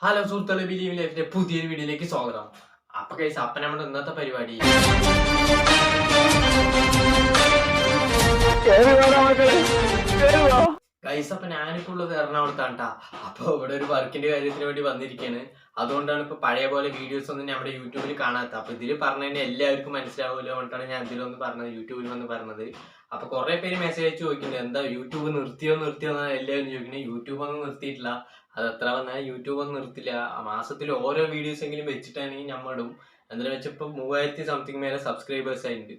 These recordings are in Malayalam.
ഹലോ സുഹൃത്തുക്കളെ ബിലീവ് ലൈഫിന്റെ പുതിയൊരു വീഡിയോയിലേക്ക് സ്വാഗതം. അപ്പൊ കൈസ് അപ്പൊ നമ്മുടെ ഇന്നത്തെ പരിപാടി. കൈസ് അപ്പൊ ഞാനിപ്പോ ഉള്ളത് എറണാകുളത്താണ് ട്ടാ. അപ്പൊ ഇവിടെ ഒരു വർക്കിന്റെ കാര്യത്തിന് വേണ്ടി വന്നിരിക്കുകയാണ് അതുകൊണ്ടാണ് ഇപ്പൊ പഴയ പോലെ വീഡിയോസ് ഒന്നും നമ്മുടെ യൂട്യൂബിൽ കാണാത്ത അപ്പൊ ഇതിൽ പറഞ്ഞതിന് എല്ലാവർക്കും മനസ്സിലാവുമല്ലോ അതുകൊണ്ടാണ് ഞാൻ ഇതിലൊന്ന് പറഞ്ഞത് യൂട്യൂബിൽ വന്ന് പറഞ്ഞത്. അപ്പൊ കുറെ പേര് മെസ്സേജ് അയച്ചു ചോദിക്കുന്നുണ്ട് എന്താ യൂട്യൂബ് നിർത്തിയോ നിർത്തിയോ? എന്നാണ് എല്ലാവരും ചോദിക്കുന്നത്. യൂട്യൂബ് ഒന്നും നിർത്തിയിട്ടില്ല. അത് എത്ര വന്നാൽ യൂട്യൂബ് ഒന്നും നിർത്തില്ല. മാസത്തിൽ ഓരോ വീഡിയോസ് എങ്കിലും വെച്ചിട്ടാണെങ്കിൽ നമ്മളും എന്നിട്ട് വെച്ചപ്പോൾ മൂവായിരത്തി സംതിങ് മേലെ സബ്സ്ക്രൈബേഴ്സ് ആയിട്ടുണ്ട്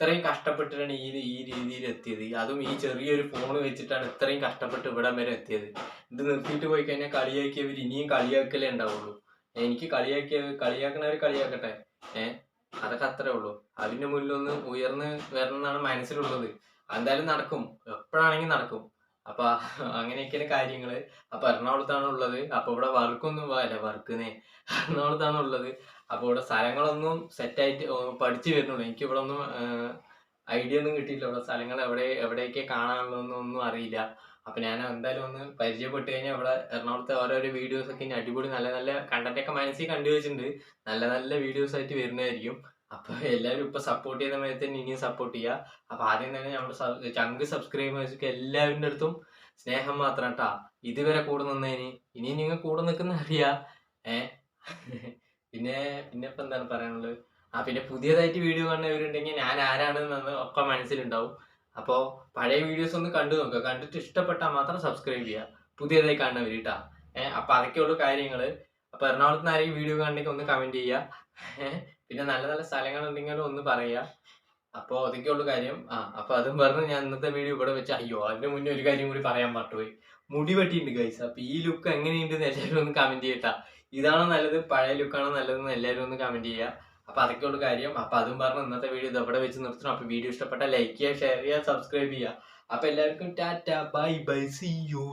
ഇത്രയും കഷ്ടപ്പെട്ടിട്ടാണ് ഈ ഈ രീതിയിൽ എത്തിയത്. അതും ഈ ചെറിയൊരു ഫോൺ വെച്ചിട്ടാണ് ഇത്രയും കഷ്ടപ്പെട്ട് ഇവിടം വരെ എത്തിയത്. ഇത് നിർത്തിയിട്ട് പോയി കഴിഞ്ഞാൽ കളിയാക്കിയവർ ഇനിയും കളിയാക്കലേ ഉണ്ടാവുള്ളൂ എനിക്ക് കളിയാക്കിയ കളിയാക്കണവർ കളിയാക്കട്ടെ. ഏ? അതൊക്കെ അത്രേ ഉള്ളൂ. അതിന്റെ മുന്നിലൊന്ന് ഉയർന്ന് വരണം എന്നാണ് മനസ്സിലുള്ളത്. എന്തായാലും നടക്കും. എപ്പോഴാണെങ്കിലും നടക്കും. അപ്പൊ അങ്ങനെയൊക്കെയാണ് കാര്യങ്ങൾ. അപ്പൊ എറണാകുളത്താണ് ഉള്ളത്. അപ്പൊ ഇവിടെ വർക്കൊന്നും അല്ല വർക്കുന്നേ. എറണാകുളത്താണ് ഉള്ളത്. അപ്പൊ ഇവിടെ സ്ഥലങ്ങളൊന്നും സെറ്റായിട്ട് പഠിച്ചു വരുന്നുള്ളൂ. എനിക്ക് ഇവിടെ ഒന്നും ഐഡിയ ഒന്നും കിട്ടിയില്ല ഇവിടെ സ്ഥലങ്ങൾ എവിടെ എവിടെയൊക്കെ കാണാനുള്ളതൊന്നും ഒന്നും അറിയില്ല. അപ്പൊ ഞാൻ എന്തായാലും ഒന്ന് പരിചയപ്പെട്ട് കഴിഞ്ഞാൽ ഇവിടെ എറണാകുളത്തെ ഓരോരോ വീഡിയോസ് ഒക്കെ ഇനി അടിപൊളി നല്ല നല്ല കണ്ടന്റ് ഒക്കെ മനസ്സിൽ കണ്ടു വെച്ചിട്ടുണ്ട്. നല്ല നല്ല വീഡിയോസ് ആയിട്ട് വരുന്നതായിരിക്കും. അപ്പൊ എല്ലാവരും ഇപ്പൊ സപ്പോർട്ട് ചെയ്യുന്ന സമയത്ത് ഇനിയും സപ്പോർട്ട് ചെയ്യുക അപ്പൊ ആദ്യം തന്നെ നമ്മുടെ ചങ്ക് സബ്സ്ക്രൈബേഴ്സൊക്കെ എല്ലാവരുടെ അടുത്തും സ്നേഹം മാത്രം കേട്ടാ ഇതുവരെ കൂടെ നിന്നതിന് ഇനി നിങ്ങൾ കൂടെ നിൽക്കുന്ന അറിയാ. ഏ? പിന്നെ പിന്നെ ഇപ്പൊ എന്താണ് പറയാനുള്ളത്? ആ പിന്നെ പുതിയതായിട്ട് വീഡിയോ കാണുന്നവരുണ്ടെങ്കിൽ ഞാൻ ആരാണെന്ന് ഒക്കെ മനസ്സിലുണ്ടാവും. അപ്പോൾ പഴയ വീഡിയോസ് ഒന്ന് കണ്ടു നോക്കുക കണ്ടിട്ട് ഇഷ്ടപ്പെട്ടാൽ മാത്രം സബ്സ്ക്രൈബ് ചെയ്യുക പുതിയതായി കാണുന്നവർ കേട്ടാ ഏഹ് അപ്പൊ അതൊക്കെയുള്ള കാര്യങ്ങൾ. അപ്പൊ എറണാകുളത്ത് നിന്ന് ആരെങ്കിലും വീഡിയോ കാണണമെങ്കിൽ ഒന്ന് കമന്റ് ചെയ്യുക. പിന്നെ നല്ല നല്ല സ്ഥലങ്ങൾ ഉണ്ടെങ്കിൽ ഒന്ന് പറയുക. അപ്പോൾ അതൊക്കെയുള്ളൂ കാര്യം. ആ അപ്പൊ അതും പറഞ്ഞ് ഞാൻ ഇന്നത്തെ വീഡിയോ ഇവിടെ വെച്ച് അയ്യോ അതിന് മുന്നേ ഒരു കാര്യം കൂടി പറയാൻ പറ്റുപോയി മുടി വെട്ടിയിട്ടുണ്ട് ഗൈസ് അപ്പൊ ഈ ലുക്ക് എങ്ങനെയുണ്ടെന്ന് എല്ലാവരും ഒന്ന് കമന്റ് ചെയ്യട്ടാ. ഇതാണോ നല്ലത്? പഴയ ലുക്കാണോ നല്ലതെന്ന് എല്ലാവരും ഒന്ന് കമന്റ് ചെയ്യുക. അപ്പൊ അതൊക്കെയുള്ളൂ കാര്യം. അപ്പൊ അതും പറഞ്ഞ് ഇന്നത്തെ വീഡിയോ ഇത് ഇവിടെ വെച്ച് നിർത്തണം. അപ്പൊ വീഡിയോ ഇഷ്ടപ്പെട്ട ലൈക്ക് ചെയ്യുക ഷെയർ ചെയ്യുക സബ്സ്ക്രൈബ് ചെയ്യുക. അപ്പൊ എല്ലാവർക്കും tata. Bye bye see you